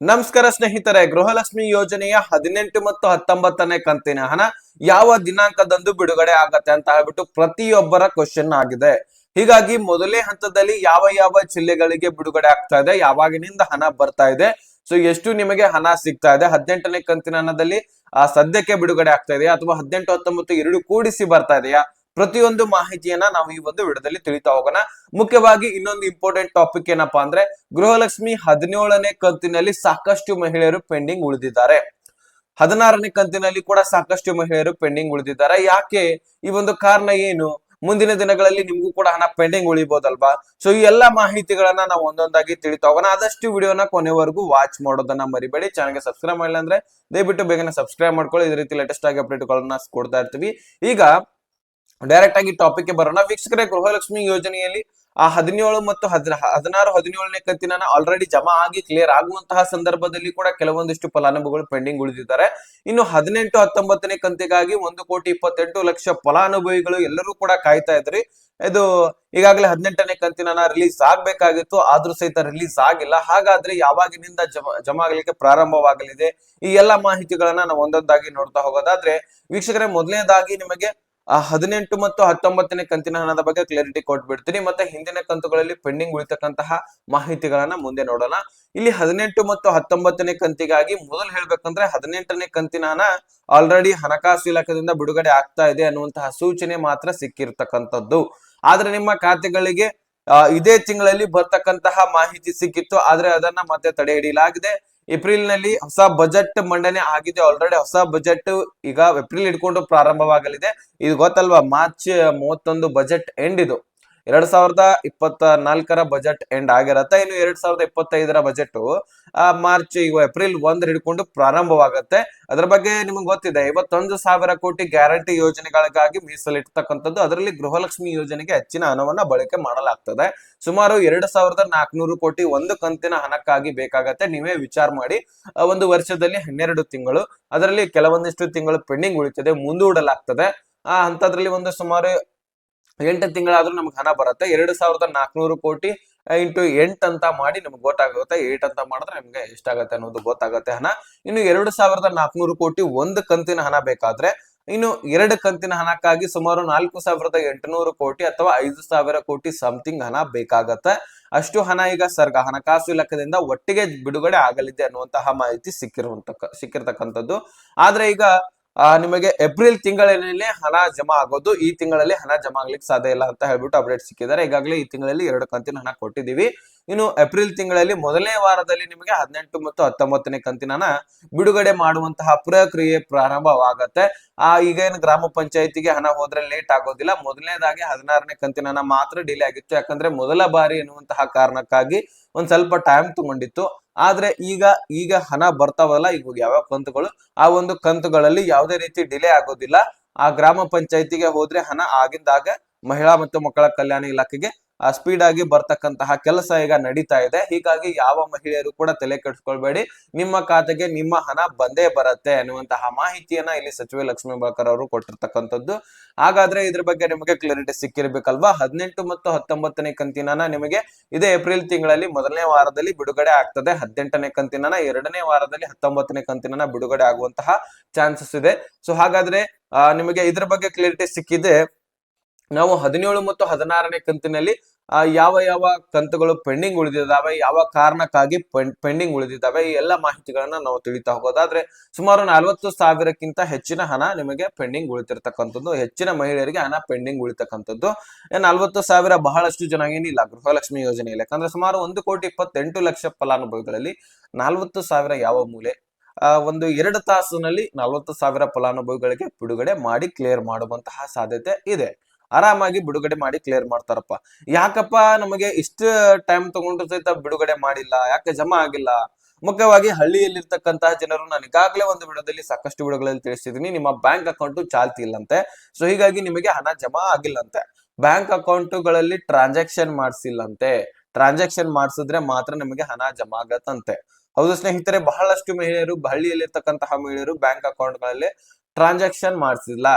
ನಮಸ್ಕಾರ ಸ್ನೇಹಿತರೆ, ಗೃಹಲಕ್ಷ್ಮಿ ಯೋಜನೆಯ ಹದಿನೆಂಟು ಮತ್ತು ಹತ್ತೊಂಬತ್ತನೇ ಕಂತಿನ ಹಣ ಯಾವ ದಿನಾಂಕದಂದು ಬಿಡುಗಡೆ ಆಗತ್ತೆ ಅಂತ ಹೇಳ್ಬಿಟ್ಟು ಪ್ರತಿಯೊಬ್ಬರ ಕ್ವಶನ್ ಆಗಿದೆ. ಹೀಗಾಗಿ ಮೊದಲೇ ಹಂತದಲ್ಲಿ ಯಾವ ಯಾವ ಜಿಲ್ಲೆಗಳಿಗೆ ಬಿಡುಗಡೆ ಆಗ್ತಾ ಇದೆ, ಯಾವಾಗಿನಿಂದ ಹಣ ಬರ್ತಾ ಇದೆ ಸೊ ಎಷ್ಟು ನಿಮಗೆ ಹಣ ಸಿಗ್ತಾ ಇದೆ, ಹದಿನೆಂಟನೇ ಕಂತಿನ ಹಣದಲ್ಲಿ, ಆ, ಸದ್ಯಕ್ಕೆ ಬಿಡುಗಡೆ ಆಗ್ತಾ ಇದೆಯಾ ಅಥವಾ ಹದಿನೆಂಟು, ಹತ್ತೊಂಬತ್ತು, ಎರಡು ಕೂಡಿಸಿ ಬರ್ತಾ ಇದೆಯಾ ಪ್ರತಿಯೊಂದು ಮಾಹಿತಿಯನ್ನ ನಾವು ಈ ಒಂದು ವಿಡಿಯೋದಲ್ಲಿ ತಿಳಿತಾ ಹೋಗೋಣ. ಮುಖ್ಯವಾಗಿ ಇನ್ನೊಂದು ಇಂಪಾರ್ಟೆಂಟ್ ಟಾಪಿಕ್ ಏನಪ್ಪಾ ಅಂದ್ರೆ, ಗೃಹಲಕ್ಷ್ಮಿ ಹದಿನೇಳನೇ ಕಂತಿನಲ್ಲಿ ಸಾಕಷ್ಟು ಮಹಿಳೆಯರು ಪೆಂಡಿಂಗ್ ಉಳಿದಿದ್ದಾರೆ. ಹದಿನಾರನೇ ಕಂತಿನಲ್ಲಿ ಕೂಡ ಸಾಕಷ್ಟು ಮಹಿಳೆಯರು ಪೆಂಡಿಂಗ್ ಉಳಿದಿದ್ದಾರೆ. ಯಾಕೆ? ಈ ಒಂದು ಕಾರಣ ಏನು? ಮುಂದಿನ ದಿನಗಳಲ್ಲಿ ನಿಮ್ಗೂ ಕೂಡ ಹಣ ಪೆಂಡಿಂಗ್ ಉಳಿಬಹುದಲ್ವಾ ಸೊ ಈ ಎಲ್ಲಾ ಮಾಹಿತಿಗಳನ್ನ ನಾವು ಒಂದೊಂದಾಗಿ ತಿಳಿತಾ ಹೋಗೋಣ. ಆದಷ್ಟು ವಿಡಿಯೋನ ಕೊನೆವರೆಗೂ ವಾಚ್ ಮಾಡೋದನ್ನ ಮರಿಬೇಡಿ. ಚಾನಲ್ಗೆ ಸಬ್ಸ್ಕ್ರೈಬ್ ಮಾಡಿಲ್ಲ ಅಂದ್ರೆ ದಯವಿಟ್ಟು ಬೇಗನೆ ಸಬ್ಸ್ಕ್ರೈಬ್ ಮಾಡ್ಕೊಳ್ಳಿ. ಇದೇ ರೀತಿ ಲೇಟೆಸ್ಟ್ ಆಗಿ ಅಪ್ಡೇಟ್ಗಳನ್ನ ಕೊಡ್ತಾ ಇರ್ತೀವಿ. ಈಗ ಡೈರೆಕ್ಟ್ ಆಗಿ ಟಾಪಿಕ್ ಬರೋಣ. ವೀಕ್ಷಕರೇ, ಗೃಹಲಕ್ಷ್ಮಿ ಯೋಜನೆಯಲ್ಲಿ ಆ ಹದಿನೇಳು ಮತ್ತು ಹದಿನ, ಹದಿನಾರು, ಹದಿನೇಳನೇ ಕಂತಿನ ಆಲ್ರೆಡಿ ಜಮಾ ಆಗಿ ಕ್ಲಿಯರ್ ಆಗುವಂತಹ ಸಂದರ್ಭದಲ್ಲಿ ಕೂಡ ಕೆಲವೊಂದಿಷ್ಟು ಫಲಾನುಭವಿಗಳು ಪೆಂಡಿಂಗ್ ಉಳಿದಿದ್ದಾರೆ. ಇನ್ನು ಹದಿನೆಂಟು, ಹತ್ತೊಂಬತ್ತನೇ ಕಂತಿಗಾಗಿ ಒಂದು ಕೋಟಿ ಇಪ್ಪತ್ತೆಂಟು ಲಕ್ಷ ಫಲಾನುಭವಿಗಳು ಎಲ್ಲರೂ ಕೂಡ ಕಾಯ್ತಾ ಇದ್ರಿ. ಇದು ಈಗಾಗಲೇ ಹದಿನೆಂಟನೇ ಕಂತಿನ ರಿಲೀಸ್ ಆಗ್ಬೇಕಾಗಿತ್ತು. ಆದ್ರೂ ಸಹಿತ ರಿಲೀಸ್ ಆಗಿಲ್ಲ. ಹಾಗಾದ್ರೆ ಯಾವಾಗಿನಿಂದ ಜಮಾ ಜಮಾ ಆಗ್ಲಿಕ್ಕೆ ಪ್ರಾರಂಭವಾಗಲಿದೆ? ಈ ಎಲ್ಲಾ ಮಾಹಿತಿಗಳನ್ನ ನಾವು ಒಂದೊಂದಾಗಿ ನೋಡ್ತಾ ಹೋಗೋದಾದ್ರೆ, ವೀಕ್ಷಕರೇ, ಮೊದಲನೇದಾಗಿ ನಿಮಗೆ ಆ ಹದಿನೆಂಟು ಮತ್ತು ಹತ್ತೊಂಬತ್ತನೇ ಕಂತಿನ ಹಣದ ಬಗ್ಗೆ ಕ್ಲಾರಿಟಿ ಕೊಟ್ಬಿಡ್ತೀನಿ. ಮತ್ತೆ ಹಿಂದಿನ ಕಂತುಗಳಲ್ಲಿ ಪೆಂಡಿಂಗ್ ಉಳಿತಕ್ಕಂತಹ ಮಾಹಿತಿಗಳನ್ನ ಮುಂದೆ ನೋಡೋಣ. ಇಲ್ಲಿ ಹದಿನೆಂಟು ಮತ್ತು ಹತ್ತೊಂಬತ್ತನೇ ಕಂತಿಗಾಗಿ ಮೊದಲು ಹೇಳ್ಬೇಕಂದ್ರೆ ಹದಿನೆಂಟನೇ ಕಂತಿನ ಹಣ ಆಲ್ರೆಡಿ ಹಣಕಾಸು ಇಲಾಖೆಯಿಂದ ಬಿಡುಗಡೆ ಆಗ್ತಾ ಇದೆ ಅನ್ನುವಂತಹ ಸೂಚನೆ ಮಾತ್ರ ಸಿಕ್ಕಿರ್ತಕ್ಕಂಥದ್ದು. ಆದ್ರೆ ನಿಮ್ಮ ಖಾತೆಗಳಿಗೆ ಇದೇ ತಿಂಗಳಲ್ಲಿ ಬರ್ತಕ್ಕಂತಹ ಮಾಹಿತಿ ಸಿಕ್ಕಿತ್ತು, ಆದ್ರೆ ಅದನ್ನ ಮತ್ತೆ ತಡೆ ಹಿಡಿಯಲಾಗಿದೆ. ಏಪ್ರಿಲ್ನಲ್ಲಿ ಹೊಸ ಬಜೆಟ್ ಮಂಡನೆ ಆಗಿದೆ ಆಲ್ರೆಡಿ ಹೊಸ ಬಜೆಟ್ ಈಗ ಏಪ್ರಿಲ್ ಹಿಡ್ಕೊಂಡು ಪ್ರಾರಂಭವಾಗಲಿದೆ. ಇದು ಗೊತ್ತಲ್ವಾ, ಮಾರ್ಚ್ ಮೂವತ್ತೊಂದು ಬಜೆಟ್ ಎಂಡ್ ಇದು. ಎರಡ್ ಸಾವಿರದ ಇಪ್ಪತ್ತ ನಾಲ್ಕರ ಬಜೆಟ್ ಎಂಡ್ ಆಗಿರತ್ತೆ. ಇನ್ನು ಎರಡ್ ಸಾವಿರದ ಇಪ್ಪತ್ತೈದರ ಬಜೆಟ್ ಮಾರ್ಚ್ ಈಗ ಏಪ್ರಿಲ್ ಒಂದ್ ಹಿಡ್ಕೊಂಡು ಪ್ರಾರಂಭವಾಗತ್ತೆ. ಅದ್ರ ಬಗ್ಗೆ ನಿಮ್ಗೆ ಗೊತ್ತಿದೆ ಇವತ್ತೊಂದು ಸಾವಿರ ಕೋಟಿ ಗ್ಯಾರಂಟಿ ಯೋಜನೆಗಳಿಗಾಗಿ ಮೀಸಲಿರ್ತಕ್ಕಂಥದ್ದು ಅದರಲ್ಲಿ ಗೃಹಲಕ್ಷ್ಮಿ ಯೋಜನೆಗೆ ಹೆಚ್ಚಿನ ಹಣವನ್ನ ಬಳಕೆ ಮಾಡಲಾಗ್ತದೆ. ಸುಮಾರು ಎರಡು ಸಾವಿರದ ನಾಲ್ಕುನೂರು ಕೋಟಿ ಒಂದು ಕಂತಿನ ಹಣಕ್ಕಾಗಿ ಬೇಕಾಗತ್ತೆ. ನೀವೇ ವಿಚಾರ ಮಾಡಿ ಒಂದು ವರ್ಷದಲ್ಲಿ ಹನ್ನೆರಡು ತಿಂಗಳು, ಅದರಲ್ಲಿ ಕೆಲವೊಂದಿಷ್ಟು ತಿಂಗಳು ಪೆಂಡಿಂಗ್ ಉಳಿತದೆ, ಮುಂದೂಡಲಾಗ್ತದೆ. ಆ ಅಂತದ್ರಲ್ಲಿ ಒಂದು ಸುಮಾರು ಎಂಟು ತಿಂಗಳಾದ್ರೂ ನಮ್ಗೆ ಹಣ ಬರುತ್ತೆ. ಎರಡು ಸಾವಿರದ ನಾಲ್ಕುನೂರು ಕೋಟಿ ಇಂಟು ಎಂಟ್ ಅಂತ ಮಾಡಿ ನಮ್ಗೆ ಗೊತ್ತಾಗುತ್ತೆ. ಏಟ್ ಅಂತ ಮಾಡಿದ್ರೆ ನಿಮ್ಗೆ ಎಷ್ಟಾಗತ್ತೆ ಅನ್ನೋದು ಗೊತ್ತಾಗತ್ತೆ ಹಣ. ಇನ್ನು ಎರಡು ಸಾವಿರದ ನಾಲ್ಕುನೂರು ಕೋಟಿ ಒಂದು ಕಂತಿನ ಹಣ ಬೇಕಾದ್ರೆ ಇನ್ನು ಎರಡು ಕಂತಿನ ಹಣಕ್ಕಾಗಿ ಸುಮಾರು ನಾಲ್ಕು ಸಾವಿರದ ಎಂಟುನೂರು ಕೋಟಿ ಅಥವಾ ಐದು ಸಾವಿರ ಕೋಟಿ ಸಮಥಿಂಗ್ ಹಣ ಬೇಕಾಗತ್ತೆ. ಅಷ್ಟು ಹಣ ಈಗ ಸರ್ಗ ಹಣಕಾಸು ಇಲಾಖೆಯಿಂದ ಒಟ್ಟಿಗೆ ಬಿಡುಗಡೆ ಆಗಲಿದೆ ಅನ್ನುವಂತಹ ಮಾಹಿತಿ ಸಿಕ್ಕಿರುವಂತ ಸಿಕ್ಕಿರ್ತಕ್ಕಂಥದ್ದು. ಆದ್ರೆ ಈಗ ನಿಮಗೆ ಏಪ್ರಿಲ್ ತಿಂಗಳಿನಲ್ಲಿ ಹಣ ಜಮಾ ಆಗೋದು. ಈ ತಿಂಗಳಲ್ಲಿ ಹಣ ಜಮಾ ಆಗ್ಲಿಕ್ಕೆ ಸಾಧ್ಯ ಇಲ್ಲ ಅಂತ ಹೇಳ್ಬಿಟ್ಟು ಅಪ್ಡೇಟ್ ಸಿಕ್ಕಿದ್ದಾರೆ. ಈಗಾಗಲೇ ಈ ತಿಂಗಳಲ್ಲಿ ಎರಡು ಕಂತಿನ ಹಣ ಕೊಟ್ಟಿದ್ದೀವಿ. ಇನ್ನು ಏಪ್ರಿಲ್ ತಿಂಗಳಲ್ಲಿ ಮೊದಲನೇ ವಾರದಲ್ಲಿ ನಿಮಗೆ ಹದಿನೆಂಟು ಮತ್ತು ಹತ್ತೊಂಬತ್ತನೇ ಕಂತಿನ ಬಿಡುಗಡೆ ಮಾಡುವಂತಹ ಪ್ರಕ್ರಿಯೆ ಪ್ರಾರಂಭವಾಗತ್ತೆ. ಆ, ಈಗ ಏನು ಗ್ರಾಮ ಪಂಚಾಯತಿಗೆ ಹಣ ಹೋದ್ರೆ ಲೇಟ್ ಆಗೋದಿಲ್ಲ. ಮೊದಲನೇದಾಗಿ ಹದಿನಾರನೇ ಕಂತಿನ ಮಾತ್ರ ಡಿಲೇ ಆಗಿತ್ತು. ಯಾಕಂದ್ರೆ ಮೊದಲ ಬಾರಿ ಎನ್ನುವಂತಹ ಕಾರಣಕ್ಕಾಗಿ ಒಂದ್ ಸ್ವಲ್ಪ ಟೈಮ್ ತಗೊಂಡಿತ್ತು. ಆದ್ರೆ ಈಗ ಈಗ ಹಣ ಬರ್ತಾವಲ್ಲ, ಈಗ ಯಾವ ಕಂತುಗಳು? ಆ ಒಂದು ಕಂತುಗಳಲ್ಲಿ ಯಾವುದೇ ರೀತಿ ಡಿಲೇ ಆಗೋದಿಲ್ಲ. ಆ ಗ್ರಾಮ ಪಂಚಾಯತಿಗೆ ಹೋದ್ರೆ ಹಣ ಆಗಿಂದಾಗ ಮಹಿಳಾ ಮತ್ತು ಮಕ್ಕಳ ಕಲ್ಯಾಣ ಇಲಾಖೆಗೆ ಸ್ಪೀಡ್ ಆಗಿ ಬರ್ತಕ್ಕಂತಹ ಕೆಲಸ ಈಗ ನಡೀತಾ ಇದೆ. ಹೀಗಾಗಿ ಯಾವ ಮಹಿಳೆಯರು ಕೂಡ ತಲೆ ಕೆಡಿಸ್ಕೊಳ್ಬೇಡಿ. ನಿಮ್ಮ ಖಾತೆಗೆ ನಿಮ್ಮ ಹಣ ಬಂದೇ ಬರುತ್ತೆ ಅನ್ನುವಂತಹ ಮಾಹಿತಿಯನ್ನ ಇಲ್ಲಿ ಸಚಿವೆ ಲಕ್ಷ್ಮೀ ಬಾಕರ್ ಅವರು ಕೊಟ್ಟಿರ್ತಕ್ಕಂಥದ್ದು. ಹಾಗಾದ್ರೆ ಇದ್ರ ಬಗ್ಗೆ ನಿಮಗೆ ಕ್ಲಾರಿಟಿ ಸಿಕ್ಕಿರ್ಬೇಕಲ್ವಾ? ಹದಿನೆಂಟು ಮತ್ತು ಹತ್ತೊಂಬತ್ತನೇ ಕಂತಿನ ನಿಮಗೆ ಇದೇ ಏಪ್ರಿಲ್ ತಿಂಗಳಲ್ಲಿ ಮೊದಲನೇ ವಾರದಲ್ಲಿ ಬಿಡುಗಡೆ ಆಗ್ತದೆ. ಹದಿನೆಂಟನೇ ಕಂತಿನ ಎರಡನೇ ವಾರದಲ್ಲಿ ಹತ್ತೊಂಬತ್ತನೇ ಕಂತಿನ ಬಿಡುಗಡೆ ಆಗುವಂತಹ ಚಾನ್ಸಸ್ ಇದೆ. ಸೊ ಹಾಗಾದ್ರೆ ನಿಮಗೆ ಇದ್ರ ಬಗ್ಗೆ ಕ್ಲಾರಿಟಿ ಸಿಕ್ಕಿದೆ ನಾವು ಹದಿನೇಳು ಮತ್ತು ಹದಿನಾರನೇ ಕಂತಿನಲ್ಲಿ ಯಾವ ಯಾವ ಕಂತುಗಳು ಪೆಂಡಿಂಗ್ ಉಳಿದಿದ್ದಾವೆ ಯಾವ ಕಾರಣಕ್ಕಾಗಿ ಪೆಂಡಿಂಗ್ ಉಳಿದಿದ್ದಾವೆ ಈ ಎಲ್ಲ ಮಾಹಿತಿಗಳನ್ನ ನಾವು ತಿಳಿತಾ ಹೋಗೋದಾದ್ರೆ ಸುಮಾರು ನಲವತ್ತು ಸಾವಿರಕ್ಕಿಂತ ಹೆಚ್ಚಿನ ಹಣ ನಿಮಗೆ ಪೆಂಡಿಂಗ್ ಉಳಿತಿರ್ತಕ್ಕಂಥದ್ದು ಹೆಚ್ಚಿನ ಮಹಿಳೆಯರಿಗೆ ಹಣ ಪೆಂಡಿಂಗ್ ಉಳಿತಕ್ಕಂಥದ್ದು. ನಲವತ್ತು ಸಾವಿರ ಬಹಳಷ್ಟು ಜನ ಏನಿಲ್ಲ ಗೃಹಲಕ್ಷ್ಮಿ ಯೋಜನೆಯಲ್ಲಿ ಯಾಕಂದ್ರೆ ಸುಮಾರು ಒಂದು ಕೋಟಿ ಇಪ್ಪತ್ತೆಂಟು ಲಕ್ಷ ಫಲಾನುಭವಿಗಳಲ್ಲಿ ನಲವತ್ತು ಸಾವಿರ ಯಾವ ಮೂಲೆ ಆ, ಒಂದು ಎರಡು ತಾಸಿನಲ್ಲಿ ನಲವತ್ತು ಸಾವಿರ ಫಲಾನುಭವಿಗಳಿಗೆ ಬಿಡುಗಡೆ ಮಾಡಿ ಕ್ಲಿಯರ್ ಮಾಡುವಂತಹ ಸಾಧ್ಯತೆ ಇದೆ. ಆರಾಮಾಗಿ ಬಿಡುಗಡೆ ಮಾಡಿ ಕ್ಲಿಯರ್ ಮಾಡ್ತಾರಪ್ಪ. ಯಾಕಪ್ಪ ನಮಗೆ ಇಷ್ಟು ಟೈಮ್ ತಗೊಂಡ್ರು ಸಹಿತ ಬಿಡುಗಡೆ ಮಾಡಿಲ್ಲ, ಯಾಕೆ ಜಮಾ ಆಗಿಲ್ಲ? ಮುಖ್ಯವಾಗಿ ಹಳ್ಳಿಯಲ್ಲಿರ್ತಕ್ಕಂತಹ ಜನರು ನಾನು ಈಗಾಗಲೇ ಒಂದು ವಿಡಿಯೋದಲ್ಲಿ ಸಾಕಷ್ಟು ವಿಡಿಯೋಗಳಲ್ಲಿ ತಿಳಿಸಿದ್ದೀನಿ. ನಿಮ್ಮ ಬ್ಯಾಂಕ್ ಅಕೌಂಟ್ ಚಾಲ್ತಿ ಇಲ್ಲಂತೆ. ಸೊ ಹೀಗಾಗಿ ನಿಮಗೆ ಹಣ ಜಮಾ ಆಗಿಲ್ಲಂತೆ. ಬ್ಯಾಂಕ್ ಅಕೌಂಟ್ಗಳಲ್ಲಿ ಟ್ರಾನ್ಸಾಕ್ಷನ್ ಮಾಡಿಸಿಲ್ಲಂತೆ. ಟ್ರಾನ್ಸಾಕ್ಷನ್ ಮಾಡಿಸಿದ್ರೆ ಮಾತ್ರ ನಿಮಗೆ ಹಣ ಜಮಾ ಆಗತ್ತಂತೆ. ಹೌದು ಸ್ನೇಹಿತರೆ, ಬಹಳಷ್ಟು ಮಹಿಳೆಯರು ಹಳ್ಳಿಯಲ್ಲಿರ್ತಕ್ಕಂತಹ ಮಹಿಳೆಯರು ಬ್ಯಾಂಕ್ ಅಕೌಂಟ್ಗಳಲ್ಲಿ ಟ್ರಾನ್ಸಾಕ್ಷನ್ ಮಾಡಿಸಿಲ್ಲ.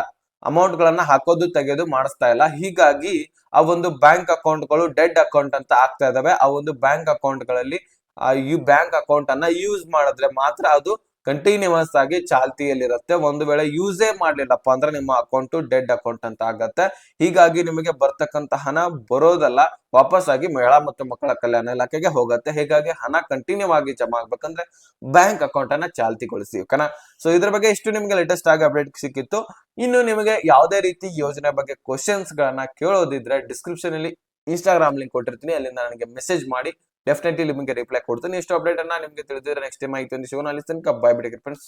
ಅಮೌಂಟ್ ಗಳನ್ನ ಹಾಕೋದು, ತೆಗೆದು ಮಾಡಿಸ್ತಾ ಇಲ್ಲ. ಹೀಗಾಗಿ ಆ ಒಂದು ಬ್ಯಾಂಕ್ ಅಕೌಂಟ್ಗಳು ಡೆಡ್ ಅಕೌಂಟ್ ಅಂತ ಆಗ್ತಾ ಇದಾವೆ. ಆ ಒಂದು ಬ್ಯಾಂಕ್ ಅಕೌಂಟ್ಗಳಲ್ಲಿ, ಆ ಯು ಬ್ಯಾಂಕ್ ಅಕೌಂಟ್ ಅನ್ನ ಯೂಸ್ ಮಾಡಿದ್ರೆ ಮಾತ್ರ ಅದು ಕಂಟಿನ್ಯೂಸ್ ಆಗಿ ಚಾಲ್ತಿಯಲ್ಲಿರುತ್ತೆ. ಒಂದು ವೇಳೆ ಯೂಸೇ ಮಾಡ್ಲಿಲ್ಲಪ್ಪ ಅಂದ್ರೆ ನಿಮ್ಮ ಅಕೌಂಟ್ ಡೆಡ್ ಅಕೌಂಟ್ ಅಂತ ಆಗತ್ತೆ. ಹೀಗಾಗಿ ನಿಮಗೆ ಬರ್ತಕ್ಕಂತ ಹಣ ಬರೋದಲ್ಲ. ವಾಪಸ್ ಆಗಿ ಮಹಿಳಾ ಮತ್ತು ಮಕ್ಕಳ ಕಲ್ಯಾಣ ಇಲಾಖೆಗೆ ಹೋಗುತ್ತೆ. ಹೀಗಾಗಿ ಹಣ ಕಂಟಿನ್ಯೂ ಆಗಿ ಜಮಾ ಆಗ್ಬೇಕಂದ್ರೆ ಬ್ಯಾಂಕ್ ಅಕೌಂಟ್ ಅನ್ನ ಚಾಲ್ತಿಗೊಳಿಸಿ, ಓಕೆನಾ? ಸೊ ಇದ್ರ ಬಗ್ಗೆ ಇಷ್ಟು ನಿಮಗೆ ಲೇಟೆಸ್ಟ್ ಆಗಿ ಅಪ್ಡೇಟ್ ಸಿಕ್ಕಿತ್ತು. ಇನ್ನು ನಿಮಗೆ ಯಾವುದೇ ರೀತಿ ಯೋಜನೆ ಬಗ್ಗೆ ಕ್ವಶನ್ಸ್ ಗಳನ್ನ ಕೇಳೋದಿದ್ರೆ ಡಿಸ್ಕ್ರಿಪ್ಷನ್ ಅಲ್ಲಿ ಇನ್ಸ್ಟಾಗ್ರಾಮ್ ಲಿಂಕ್ ಕೊಟ್ಟಿರ್ತೀನಿ. ಅಲ್ಲಿಂದ ನನಗೆ ಮೆಸೇಜ್ ಮಾಡಿ. ಡೆಫಿನೆಟ್ಲಿ ನಿಮಗೆ ರಿಪ್ಲೈ ಕೊಡ್ತೀನಿ. ಇಷ್ಟು ಅಪ್ಡೇಟ್ ಅನ್ನ ನಿಮಗೆ ತಿಳಿದಿದ್ರೆ ನೆಕ್ಸ್ಟ್ ಟೈಮ್ ಆಯ್ತು ಒಂದು ಶಿವನ ಅಲ್ಲಿ ತನಕ ಬೈ ಬಿಡಿ ಫ್ರೆಂಡ್ಸ್